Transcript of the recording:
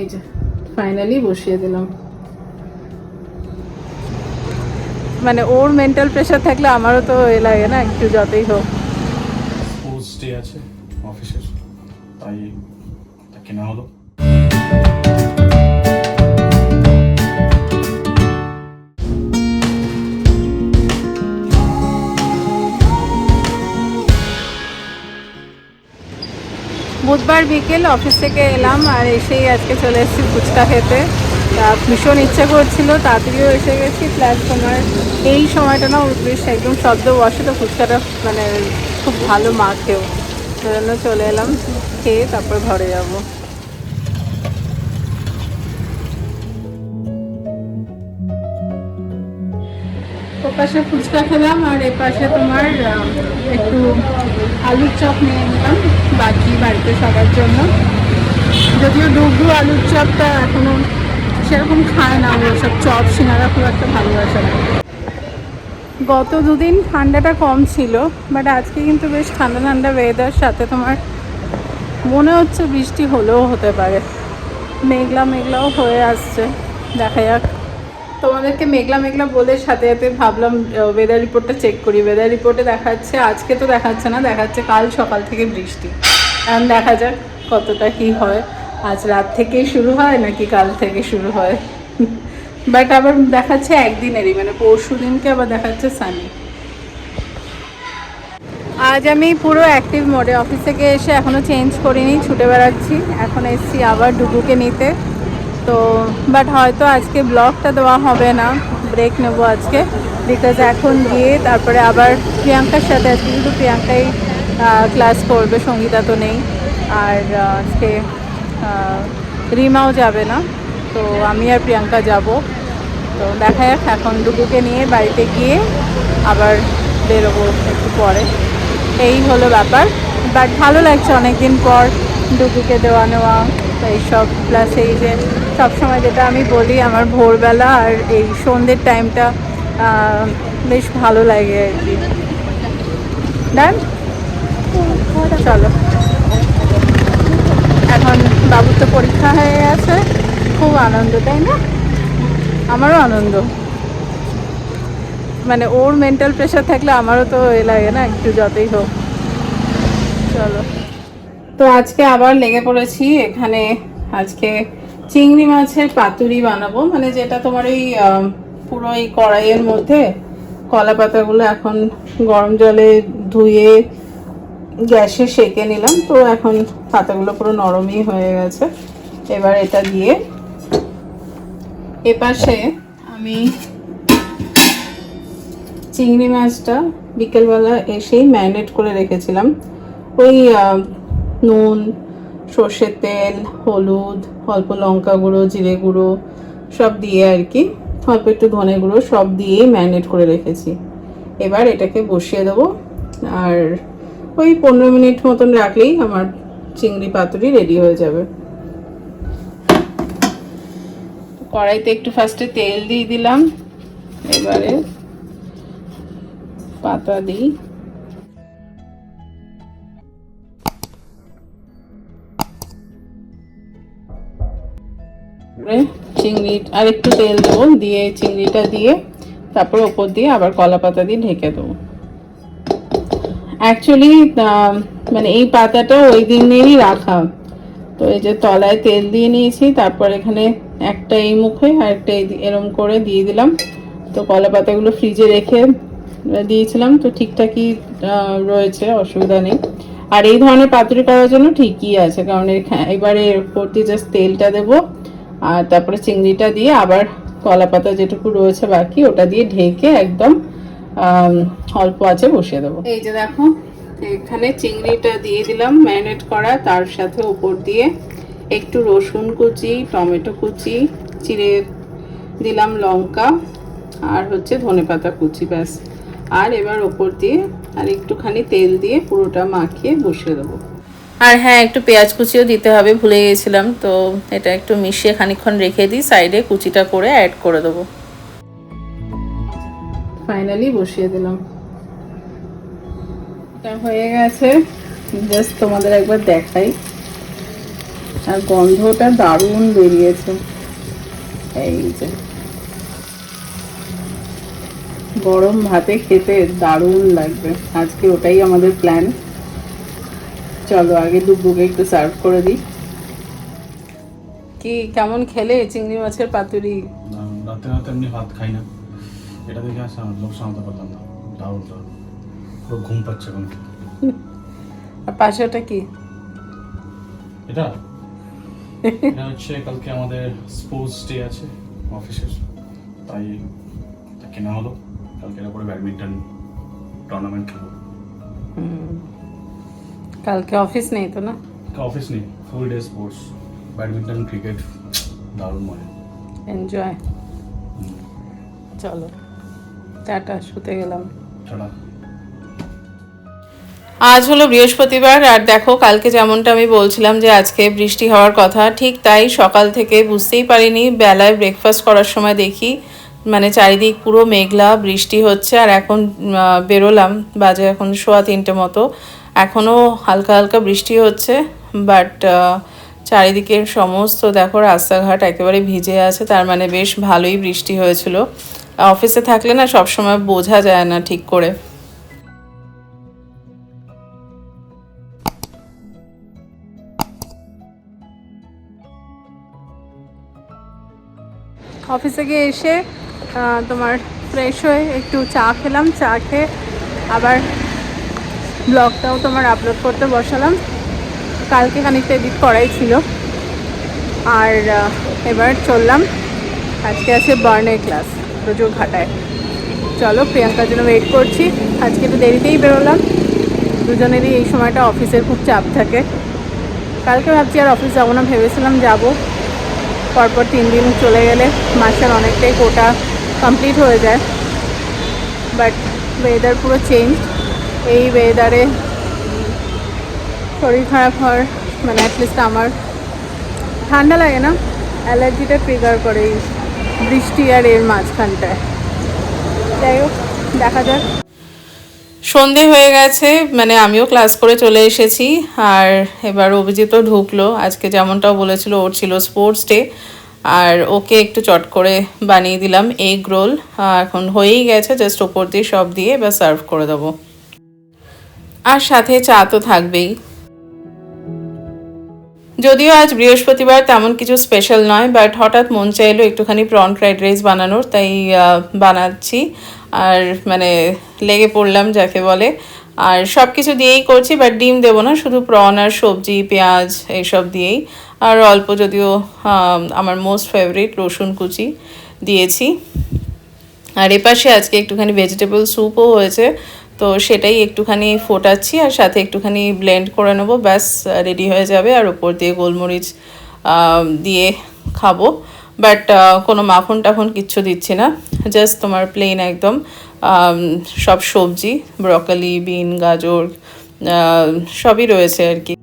এই যে ফাইনালি বসিয়ে দিলাম। মানে ওর মেন্টাল প্রেশার থাকলে আমারও তো এ লাগে না, একটু যতই হোক। আছে অফিসের তাই কেনা হলো। বুধবার বিকেল অফিস থেকে এলাম আর এসেই আজকে চলে এসেছি ফুচকা খেতে। তা ভীষণ ইচ্ছা করছিল, তাড়াতাড়িও এসে গেছি। প্লাস তোমার এই সময়টা না বেশ একদম শব্দ বসে তো ফুচকাটা মানে খুব ভালো মাখেও। সেজন্য চলে এলাম, খেয়ে তারপর ঘরে যাব। ও পাশে ফুচকা খেলাম আর এ পাশে তোমার একটু আলুর চপ নিয়ে নিলাম, বাকি বাড়িতে সবার জন্য। যদিও ডুগু আলুর চপটা এখনও সেরকম খায় না, ও সব চপ সিঙ্গারা খুব একটা ভালোবাসে না। গত দুদিন ঠান্ডাটা কম ছিল, বাট আজকে কিন্তু বেশ ঠান্ডা ঠান্ডা ওয়েদার সাথে তোমার মনে হচ্ছে বৃষ্টি হলেও হতে পারে। মেঘলা মেঘলাও হয়ে আসছে, দেখা যাক। তোমাদেরকে মেঘলা মেঘলা বলে সাথে সাথে ভাবলাম ওয়েদার রিপোর্টটা চেক করি। ওয়েদার রিপোর্টে দেখাচ্ছে, আজকে তো দেখাচ্ছে না, দেখাচ্ছে কাল সকাল থেকে বৃষ্টি। এখন দেখা যাক কতটা কি হয়। আজ রাত থেকেই শুরু হয় নাকি কাল থেকে শুরু হয়? বাট আবার দেখাচ্ছে একদিনেরই মানে পরশু দিনকে আবার দেখাচ্ছে সানি আজ আমি পুরো অ্যাক্টিভ মোডে অফিস থেকে এসে এখনও চেঞ্জ করিনি, ছুটে বেড়াচ্ছি। এখন এসছি আবার ডুবুকে নিতে। তো বাট হয়তো আজকে ব্লগটা দেওয়া হবে না। ব্রেক নেব আজকে। বিকজ এখন গিয়ে তারপরে আবার প্রিয়াঙ্কার সাথে আজকে কিন্তু প্রিয়াঙ্কাই ক্লাস করবে, সঙ্গীতা তো নেই। আর আজকে রিমাও যাবে না। তো আমি আর প্রিয়াঙ্কা যাব। তো দেখা যাক, এখন ডুবুকে নিয়ে বাড়িতে গিয়ে আবার বেরোবো একটু পরে। এই হলো ব্যাপার। বাট ভালো লাগছে অনেক দিন পর ডুবুকে দেওয়া নেওয়া এইসব প্লাস এই যে সবসময় যেটা আমি বলি, আমার ভোরবেলা আর এই সন্ধ্যের টাইমটা বেশ ভালো লাগে আর কি। ডান চলো। এখন বাবুর তো পরীক্ষা হয়ে গেছে। খুব আনন্দ, তাই না? আমারও আনন্দ। মানে ওর মেন্টাল প্রেশার থাকলে আমারও তো এ লাগে না, একটু যতই হোক। চলো। তো আজকে আবার লেগে পড়েছি, এখানে আজকে চিংড়ি মাছের পাতুরি বানাবো। মানে যেটা তোমার ওই পুরো এই কড়াইয়ের মধ্যে কলা পাতাগুলো এখন গরম জলে ধুয়ে গ্যাসে সেকে নিলাম। তো এখন পাতাগুলো পুরো নরমই হয়ে গেছে। এবার এটা দিয়ে এপাশে আমি চিংড়ি মাছটা বিকেলবেলা এসেই ম্যারিনেট করে রেখেছিলাম। ওই নুন সর্ষের তেল, হলুদ, অল্প লঙ্কা গুঁড়ো, জিরে গুঁড়ো সব দিয়ে আর কি, অল্প একটু ধনে গুঁড়ো সব দিয়েই ম্যারিনেট করে রেখেছি। এবার এটাকে বসিয়ে দেবো আর ওই পনেরো মিনিট মতন রাখলেই আমার চিংড়ি পাতুরি রেডি হয়ে যাবে। কড়াইতে একটু ফার্স্টে তেল দিয়ে দিলাম, এবারে পাতা দিই। তারপরে চিংড়ি আর একটু তেল দেবো, দিয়ে চিংড়িটা দিয়ে তারপর ওপর দিয়ে আবার কলা পাতা দিয়ে ঢেকে দেবো। অ্যাকচুয়ালি মানে এই পাতাটা ওই দিনেরই রাখা। তো এই যে তলায় তেল দিয়ে নিয়েছি, তারপর এখানে একটা এই মুখে আর একটা এরম করে দিয়ে দিলাম। তো কলা পাতাগুলো ফ্রিজে রেখে দিয়েছিলাম, তো ঠিকঠাকই রয়েছে, অসুবিধা নেই। আর এই ধরনের পাতুরি করার জন্য ঠিকই আছে, কারণ এবারে উপর জাস্ট তেলটা দেবো। আর তারপরে চিংড়িটা দিয়ে আবার কলা পাতা যেটুকু রয়েছে বাকি, ওটা দিয়ে ঢেকে একদম অল্প আছে বসিয়ে দেবো। এই যে দেখো, এখানে চিংড়িটা দিয়ে দিলাম ম্যারিনেট করা, তার সাথে উপর দিয়ে একটু রসুন কুচি, টমেটো কুচি, চিড়ে দিলাম লঙ্কা, আর হচ্ছে ধনেপাতা কুচি ব্যাস। আর এবার ওপর দিয়ে আর একটুখানি তেল দিয়ে পুরোটা মাখিয়ে বসিয়ে দেবো। আর হ্যাঁ একটু পেঁয়াজ কুচিও দিতে হবে, ভুলে গিয়েছিলাম তো এটা একটু মিশিয়ে খানিকক্ষণ রেখে দিই, সাইডে কুচিটা করে অ্যাড করে দেবো। ফাইনালি বসিয়ে দিলাম। হয়ে গেছে। জাস্ট তোমাদের একবার দেখাই। আর গন্ধটা দারুণ বেরিয়েছে। এই যে। গরম ভাতে খেতে দারুণ লাগবে। আজকে ওটাই আমাদের প্ল্যান চলো আগে ডুবুকে একটু সার্ভ করে দিই। কি কেমন খেলে চিংড়ি মাছের পাতুরি? রাতে রাতে এমনি ভাত খাই না। এটা দেখে আসা লোক সামলাতে পারলাম না। দারুণ দারুণ। পুরো ঘুম পাচ্ছে এখন। আর পাশে ওটা কি? এটা? এটা হচ্ছে কালকে আমাদের স্পোর্টস ডে আছে অফিসের তাই এটা কেনা হলো। কালকে এর উপরে ব্যাডমিন্টন টুর্নামেন্ট খেলব। কালকে অফিস নেই তো না? অফিস নেই full day sports badminton cricket দারুণ মজা। এনজয় চলো টাটা শুতে গেলাম। ছড়া আজ হলো বৃহস্পতিবার আর দেখো কালকে যেমনটা আমি বলছিলাম যে আজকে বৃষ্টি হওয়ার কথা ঠিক তাই সকাল থেকে বুঝতেই পারিনি বেলায় ব্রেকফাস্ট করার সময় দেখি মানে চারিদিক পুরো মেঘলা বৃষ্টি হচ্ছে আর এখন বেরোলাম বাজে এখন সোয়া তিনটে মতো। এখনও হালকা হালকা বৃষ্টি হচ্ছে বাট চারিদিকের সমস্ত দেখো রাস্তাঘাট একেবারে ভিজে আছে, তার মানে বেশ ভালোই বৃষ্টি হয়েছিল। অফিসে থাকলে না সবসময় বোঝা যায় না ঠিক করে। অফিসে গিয়ে এসে তোমার ফ্রেশ হয়ে একটু চা খেলাম, চা খেয়ে আবার ব্লগটাও তোমার আপলোড করতে বসালাম। কালকে খানিকটা এডিট করাই ছিল। আর এবার চললাম। আজকে আছে বার্নের ক্লাস প্রচুর ঘাটায়। চলো, প্রিয়াঙ্কার জন্য ওয়েট করছি। আজকে একটু দেরিতেই বেরোলাম। দুজনেরই এই সময়টা অফিসের খুব চাপ থাকে। কালকে ভাবছি আর অফিস যাব না, ভেবেছিলাম যাব। পরপর তিন দিন চলে গেলে মাসের অনেকটাই কোটা কমপ্লিট হয়ে যায়। বাট ওয়েদার পুরো চেঞ্জ এই ওয়েদারে শরীর খারাপ হওয়ার মানে অ্যাটলিস্ট আমার ঠান্ডা লাগে না, অ্যালার্জিটা ট্রিগার করে এই বৃষ্টি আর এর মাঝখানটায়। যাই হোক, দেখা যাক। সন্ধে হয়ে গেছে মানে আমিও ক্লাস করে চলে এসেছি, আর এবার অভিজিৎও ঢুকলো, আজকে যেমনটাও বলেছিল, ওর ছিল স্পোর্টস ডে আর ওকে একটু চট করে বানিয়ে দিলাম এগ রোল এখন হয়েই গেছে জাস্ট ওপর দিয়ে সব দিয়ে এবার সার্ভ করে দেবো। আর সাথে চা তো থাকবেই। যদিও আজ বৃহস্পতিবার তেমন কিছু স্পেশাল নয় বাট হঠাৎ মন চাইলো একটুখানি প্রন ফ্রাইড রাইস বানানোর, তাই বানাচ্ছি। আর মানে লেগে পড়লাম যাকে বলে। আর সব কিছু দিয়েই করছি বাট ডিম দেবো না, শুধু প্রন আর সবজি, পেঁয়াজ এইসব দিয়েই। আর অল্প যদিও আমার মোস্ট ফেভারিট রসুন কুচি দিয়েছি। আর এপাশে আজকে একটুখানি ভেজিটেবল স্যুপও হয়েছে। তো সেটাই একটুখানি ফোটাচ্ছি আর সাথে একটুখানি ব্লেন্ড করে নেব, ব্যাস রেডি হয়ে যাবে আর ওপর দিয়ে গোলমরিচ দিয়ে খাব। বাট কোনো মাখন টাখন কিচ্ছু দিচ্ছি না জাস্ট তোমার প্লেন একদম সব সবজি ব্রকলি বিন গাজর সবই রয়েছে আর কি।